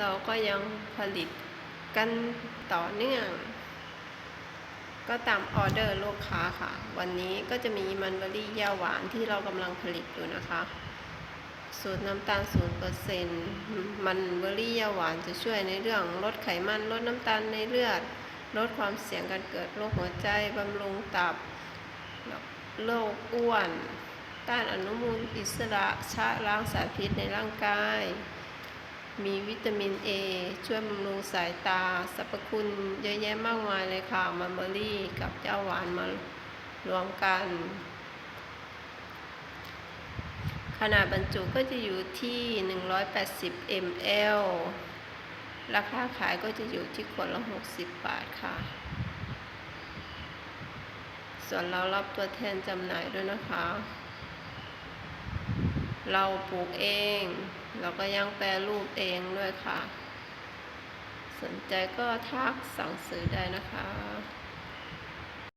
เราก็ยังผลิตกันต่อเนื่อง ก็ตามออเดอร์ลูกค้าค่ะ วันนี้ก็จะมีมันเบอรี่ยาหวานที่เรากำลังผลิตอยู่นะคะ สูตรน้ำตาล0%มันเบอรี่ยาหวานจะช่วยในเรื่องลดไขมันลดน้ำตาลในเลือด ลดความเสี่ยงการเกิดโรคหัวใจบำรุงตับโรคอ้วน ต้านอนุมูลอิสระชะล้างสารพิษในร่างกาย มีวิตามิน A ช่วยบำรุงสายตา สรรพคุณเยอะแยะมากมายเลยค่ะ มันเบอรี่กับเจ้าหวานมารวมกัน ขนาดบรรจุก็จะอยู่ที่ 180 ml ราคาขายก็จะอยู่ที่ขวดละ 60 บาทค่ะ ส่วนเรารับตัวแทนจำหน่ายด้วยนะคะ เราปลูกเอง เราก็ยังแปรรูปเองด้วยค่ะ สนใจก็ทักสั่งซื้อได้นะคะ